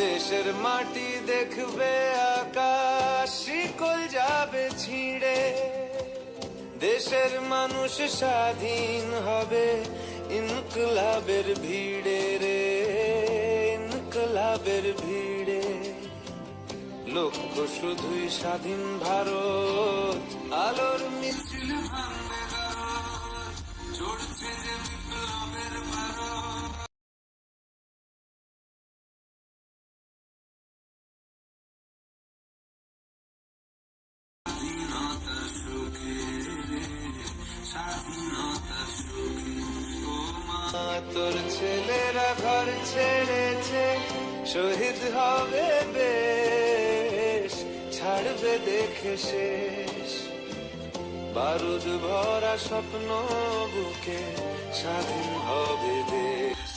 দেশের মাটি দেখবে আকাশ, শিকল যাবে ছিঁড়ে। দেশের মানুষ স্বাধীন হবে ইনকলাবের ভিড়ে রে, ইনকলাবের ভিড়ে। লক্ষ্য শুধুই স্বাধীন ভারত, আলোর মিছিল ছাড়বে দেখে শেষ। বারুদ ভরা স্বপ্ন বুকে স্বাধীন হবে দেশ।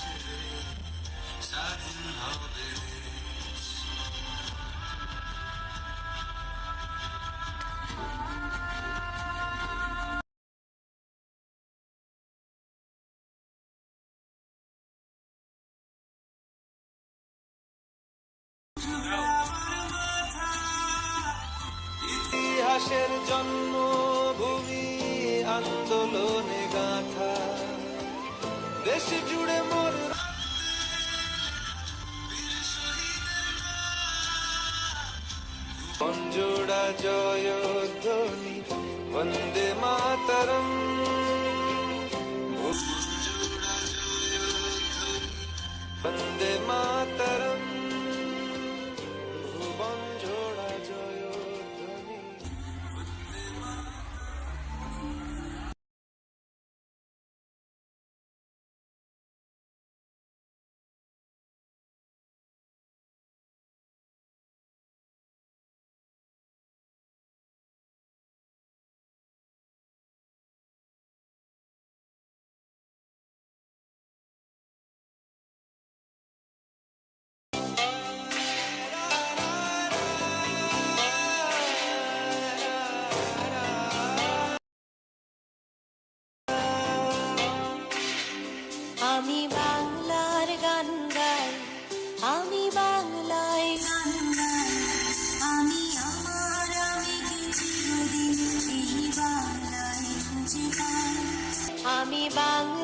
আমি বাংলার গান গাই, আমি বাংলায় গান গাই। আমি আমার আমি বাংলায় খুঁজে পাই। আমি বাংলার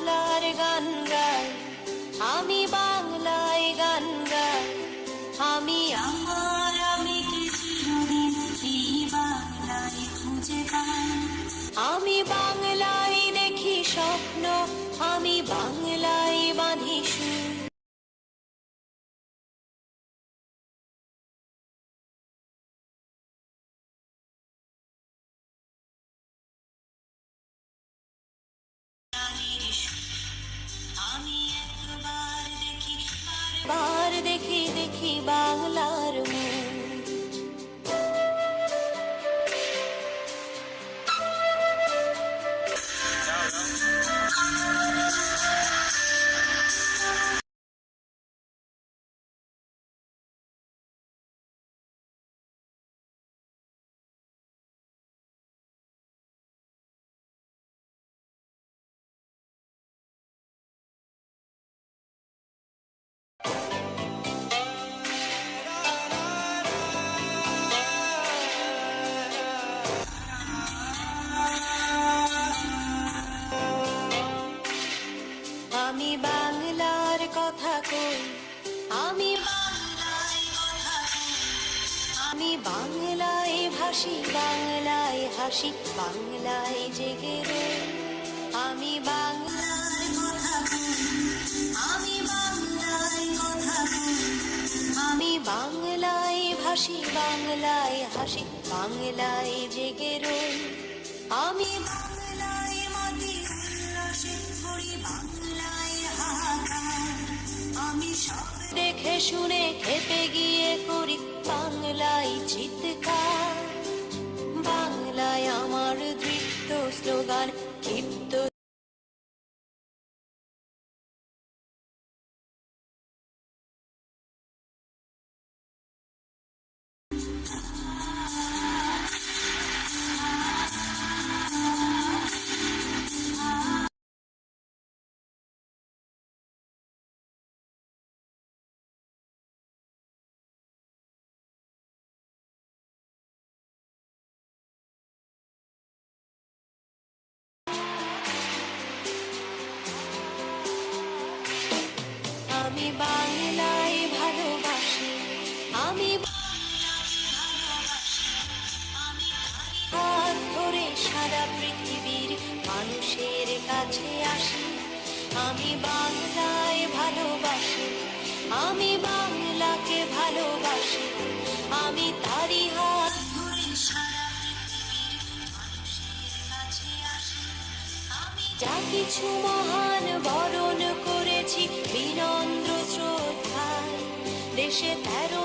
বাংলায় ভাসি বাংলায় হাসি, বাংলায় জেগে রই আমি বাংলার কথা আমি বাংলায় কথা আমি বাংলায় ভাসি বাংলায় হাসি, বাংলায় জেগে রই আমি বাংলায় মাটি উল্লাসে বাংলায় হাহাকার। আমি সব দেখে শুনে খেপে গিয়ে করি বাংলায় চিৎকার। বাংলায় আমার দৃপ্ত স্লোগান ক্ষিপ্ত আমি ধরে সারা পৃথিবীর মানুষের কাছে আসি। আমি বাংলায় ভালোবাসি, আমি বাংলাকে ভালোবাসি, আমি তারি হাত ধরে সারা যা কিছু মহান বরণ করেছি বিনন্দ্র শ্রদ্ধায়, দেশে তেরো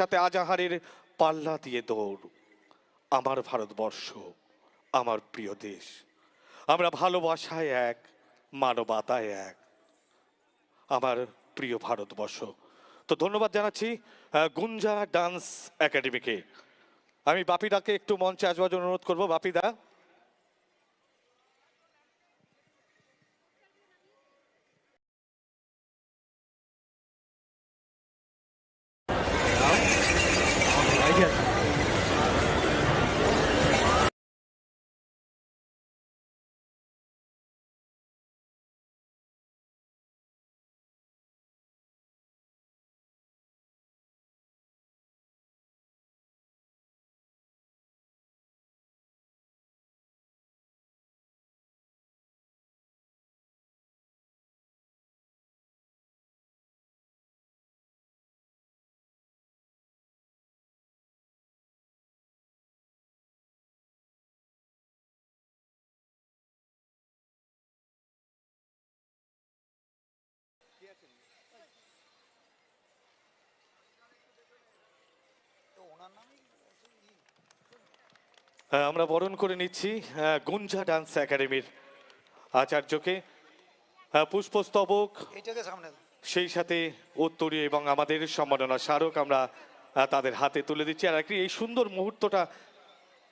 সাথে আজাহারের পাল্লা দিয়ে দৌড়। আমার ভারতবর্ষ, আমার প্রিয় দেশ, আমরা ভালোবাসায় এক, মানবতায় এক। আমার প্রিয় ভারতবর্ষ। তো ধন্যবাদ জানাচ্ছি গুঞ্জা ডান্স একাডেমিকে। আমি বাপিদাকে একটু মঞ্চে আসবার জন্য অনুরোধ করব। বাপিদা? আমরা বরণ করে নিচ্ছি গুঞ্জা ডান্স একাডেমির আচার্যকে। পুষ্পস্তবক সেই সাথে উত্তরী এবং আমাদের সম্মাননা স্মারক আমরা তাদের হাতে তুলে দিচ্ছি। আর একটি এই সুন্দর মুহূর্তটা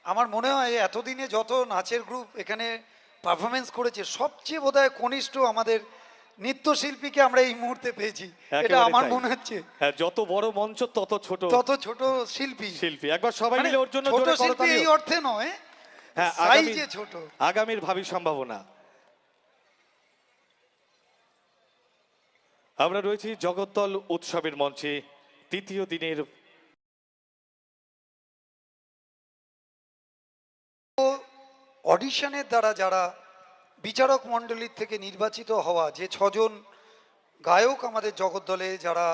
আমার মনে হয় এতদিনে যত নাচের গ্রুপ এখানে পারফরমেন্স করেছে সবচেয়ে বোধহয় কনিষ্ঠ আমাদের নৃত্যশিল্পীকে আমরা এই মুহূর্তে পেয়েছি। এটা আমার মনে হচ্ছে। হ্যাঁ, যত বড় মঞ্চ তত ছোট তত ছোট শিল্পী। শিল্পী। একবার সবাই মানে মিলে ওর জন্য ছোট শিল্পী এই অর্থে নয় হ্যাঁ সাইজে ছোট। আগামীর ভাবি সম্ভাবনা। আমরা রয়েছি জগদ্দল উৎসবের মঞ্চে তৃতীয় দিনের অডিশনের দ্বারা যারা বিচারক মণ্ডলীর থেকে নির্বাচিত হওয়া যে ছজন গায়ক আমাদের জগদ্দলে যারা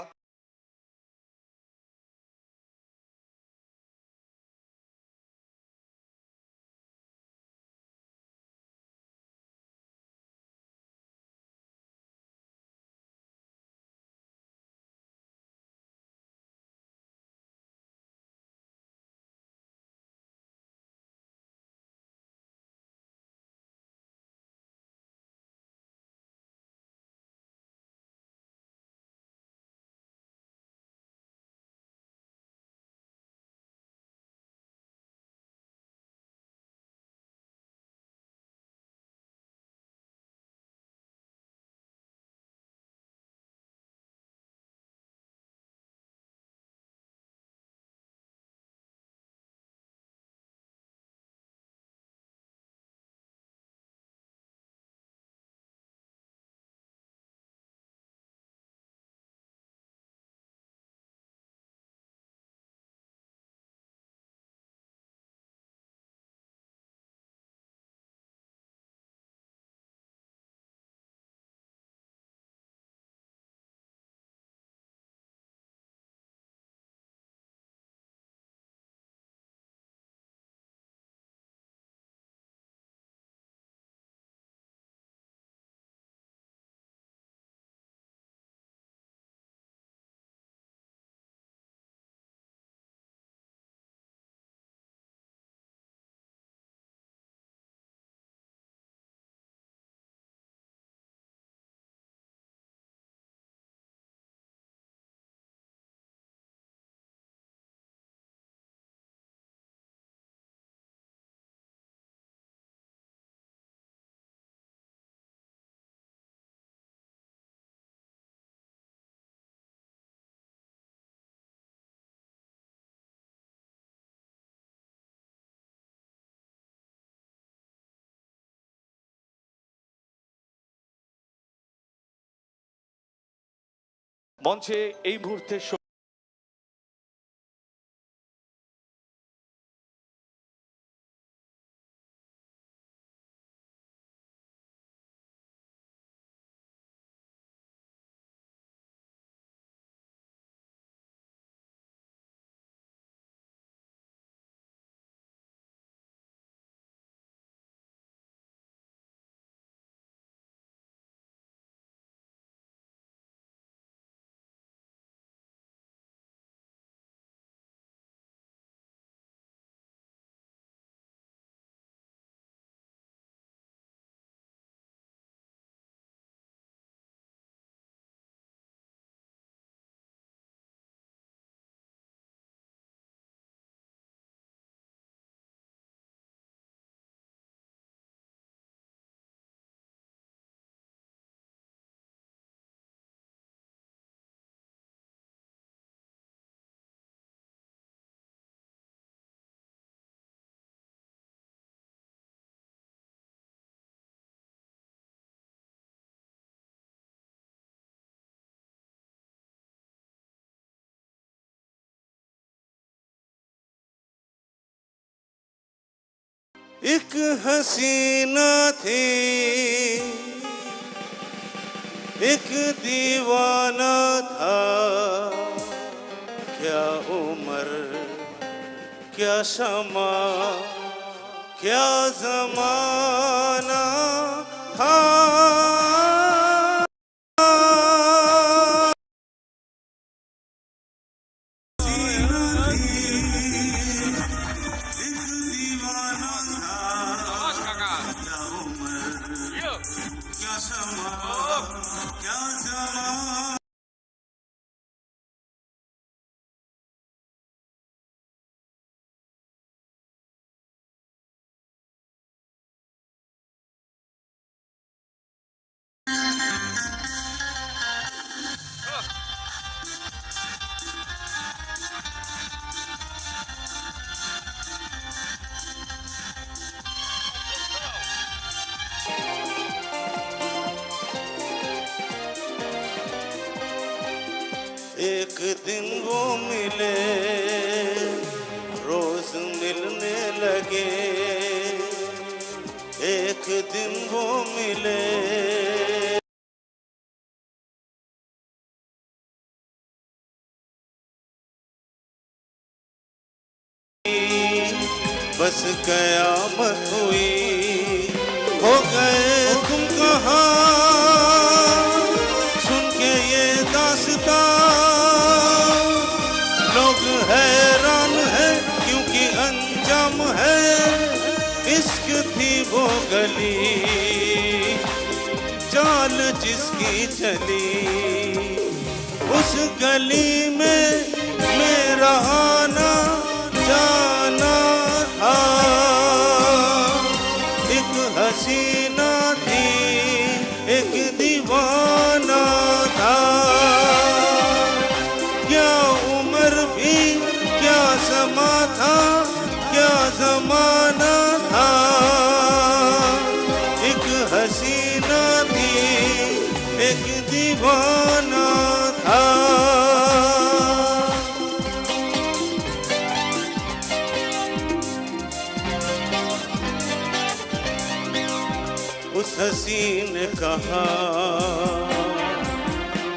মঞ্চে এই মুহূর্তে एक हसीना थी। एक दीवाना था। क्या उम्र क्या समा क्या जमाना था। दासता लोग हैरान है क्योंकि अंजाम है। इश्क थी वो गली। चाल जिसकी चली। उस गली में उस हसीन ने कहा,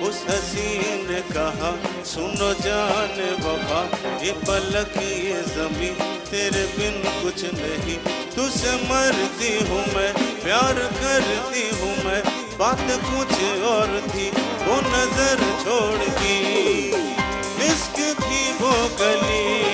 उस हसी ने कहा, सुनो जान बाबा ये पलक ये ज़मीन, तेरे बिन कुछ नहीं। तुझसे मरती हूँ मैं, प्यार करती हूँ मैं, बात कुछ और थी, वो नज़र छोड़ दी। इश्क थी वो गली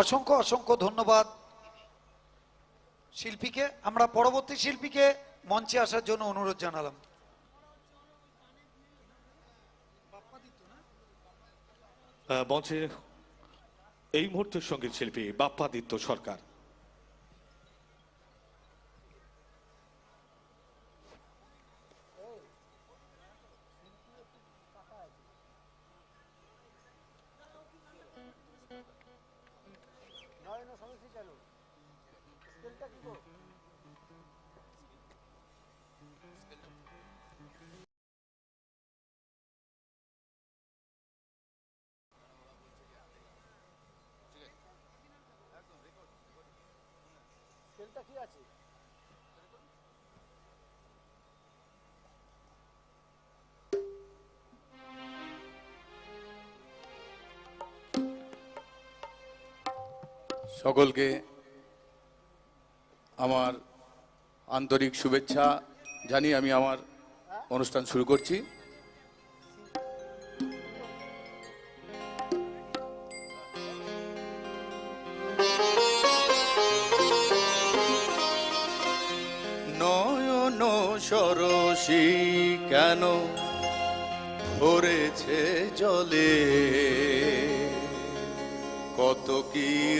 অসংখ্য অসংখ্য ধন্যবাদ শিল্পীকে। আমরা পরবর্তী শিল্পীকে মঞ্চে আসার জন্য অনুরোধ জানালাম। মঞ্চে এই মুহূর্তের সংগীত শিল্পী বাপ্পাদিত্য সরকার। সকলকে আমার আন্তরিক শুভেচ্ছা জানিয়ে আমি আমার অনুষ্ঠান শুরু করছি। নয়ন সরসী কেন ভরেছে জলে? কত কি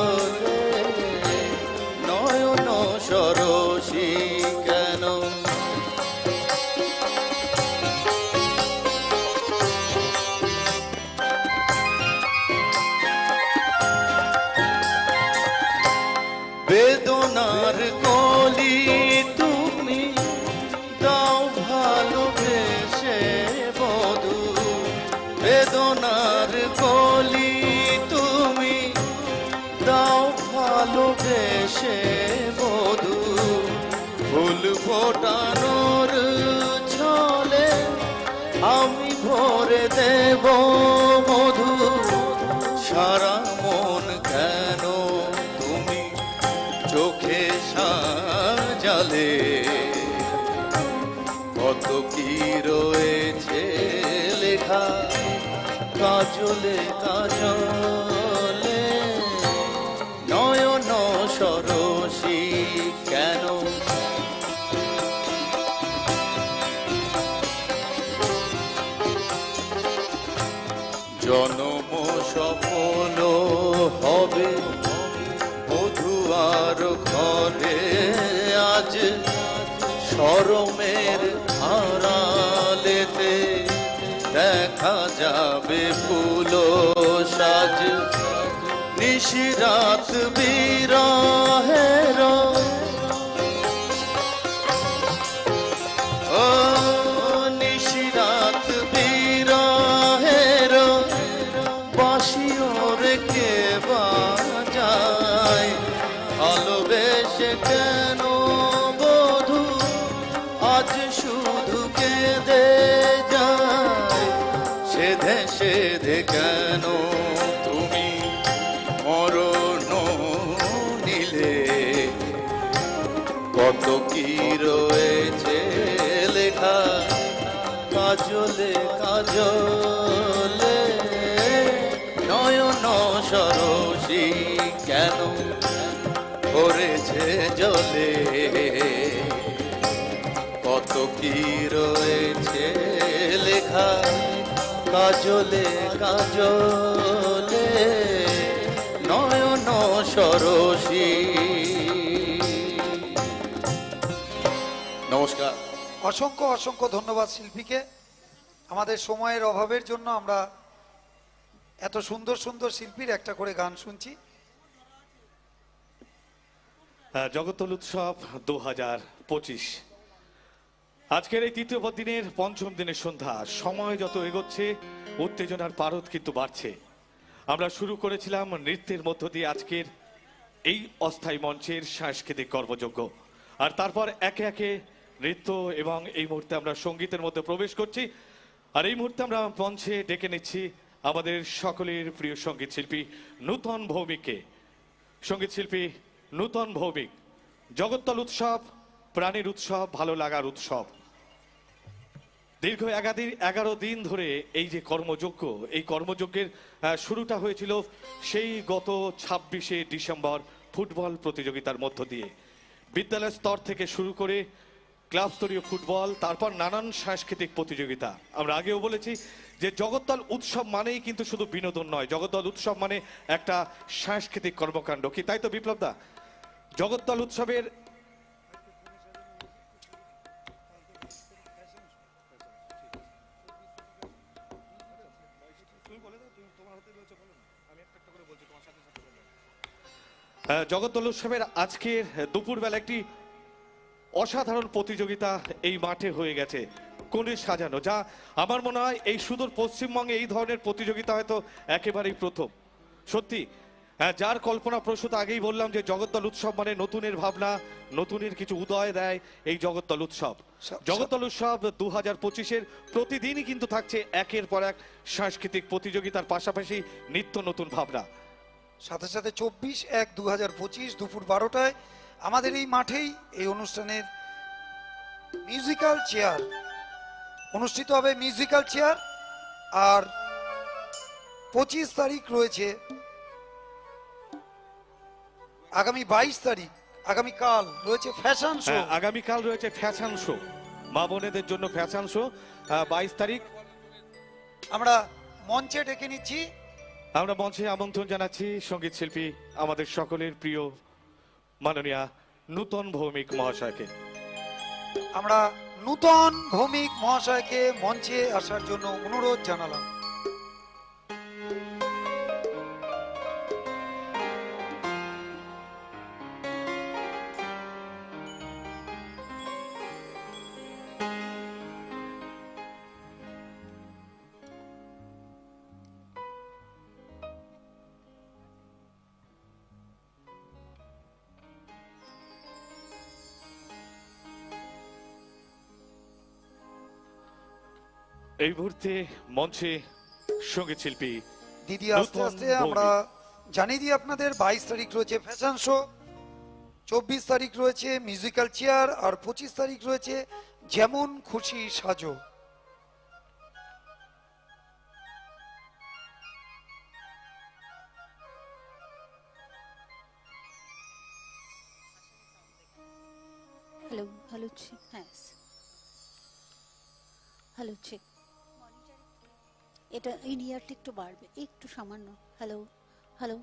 কত কি রয়েছে লেখা? কাজলে কাজলে। নয়ন সরসী কেন? জনম সফল হবে মধুয়ার ঘরে আজ সরমের আড়ালেতে দেখা যাবে ফুল সাজ। নিশিরাত বিরহের। ও নিশিরাত কি রয়েছে লেখা? কাজলে কাজলে নয়ন সরসী। নমস্কার। অসংখ্য অসংখ্য ধন্যবাদ শিল্পীকে। আমাদের সময়ের অভাবের জন্য আমরা এত সুন্দর সুন্দর শিল্পীর একটা করে গান শুনছি। জগতল উৎসব দু হাজার পঁচিশ। আজকের এই তৃতীয় দিনের পঞ্চম দিনের সন্ধ্যা। সময় যত এগোচ্ছে, উত্তেজনার পারদ কিন্তু বাড়ছে। আমরা শুরু করেছিলাম নৃত্যের মধ্য দিয়ে আজকের এই অস্থায়ী মঞ্চের সাংস্কৃতিক কর্মযজ্ঞ। আর তারপর একে একে নৃত্য এবং এই মুহূর্তে আমরা সঙ্গীতের মধ্যে প্রবেশ করছি। আর এই মুহূর্তে আমরা মঞ্চে ডেকে নিচ্ছি আমাদের সকলের প্রিয় সংগীত শিল্পী নূতন ভৌমিককে। সংগীত শিল্পী নূতন ভৌমিক, জগত্তল উৎসব, প্রাণীর উৎসব, ভালো লাগার উৎসব। দীর্ঘ একাদিন এগারো দিন ধরে এই যে কর্মযজ্ঞ, এই কর্মযজ্ঞের শুরুটা হয়েছিল সেই গত ছাব্বিশে ডিসেম্বর ফুটবল প্রতিযোগিতার মধ্য দিয়ে। বিদ্যালয় স্তর থেকে শুরু করে ক্লাব স্তরীয় ফুটবল, তারপর নানান সাংস্কৃতিক প্রতিযোগিতা। আমরা আগেও বলেছি যে জগদ্দল উৎসব মানেই কিন্তু শুধু বিনোদন নয়, জগদ্দল উৎসব মানে একটা সাংস্কৃতিক কর্মকাণ্ড। কি তাই তো বিপ্লব দা? জগদ্দল উৎসবের জগদ্দল উৎসবের আজকের দুপুরবেলা একটি অসাধারণ প্রতিযোগিতা এই মাঠে হয়ে গেছে কোণে সাজানো যা আমার মনে হয় এই সুদূর পশ্চিমবঙ্গে এই ধরনের প্রতিযোগিতা হয়তো একেবারেই প্রথম। সত্যি হ্যাঁ যার কল্পনা প্রসূত আগেই বললাম যে জগদ্দল উৎসব মানে নতুনের ভাবনা নতুনের কিছু উদয় দেয় এই জগদ্দল উৎসব। সব- জগদ্দল উৎসব দু হাজার পঁচিশের প্রতিদিনই কিন্তু থাকছে একের পর এক সাংস্কৃতিক প্রতিযোগিতার পাশাপাশি নিত্য নতুন ভাবনা। সাথে সাথে চব্বিশ এক দু হাজার পঁচিশ দুপুর বারোটায় আমাদের এই মাঠেই এই অনুষ্ঠানের মিউজিক্যাল চেয়ার অনুষ্ঠিত হবে মিউজিক্যাল চেয়ার আর পঁচিশ তারিখ রয়েছে আগামী বাইশ তারিখ আগামীকাল রয়েছে ফ্যাশন শো আগামীকাল রয়েছে ফ্যাশন শো মা বোনেদের জন্য ফ্যাশন শো বাইশ তারিখ। আমরা মঞ্চে ডেকে নিচ্ছি। আমরা মঞ্চে আমন্ত্রণ জানাচ্ছি সংগীত শিল্পী আমাদের সকলের প্রিয় মাননীয়া নূতন ভৌমিক মহাশয়কে। আমরা নূতন ভৌমিক মহাশয়কে মঞ্চে আসার জন্য অনুরোধ জানালাম। এই মুহূর্তে মঞ্চে সংগীত শিল্পী দিদি আস্তে আস্তে আমরা জানিয়ে দিই আপনাদের বাইশ তারিখ রয়েছে ফ্যাশন শো চব্বিশ তারিখ রয়েছে মিউজিক্যাল চেয়ার আর পঁচিশ তারিখ রয়েছে যেমন খুশি সাজো। হ্যালো হ্যালো হ্যাঁ হ্যালো চেক এটা ইন ইয়ারটা একটু বাড়বে একটু সামান্য হ্যালো হ্যালো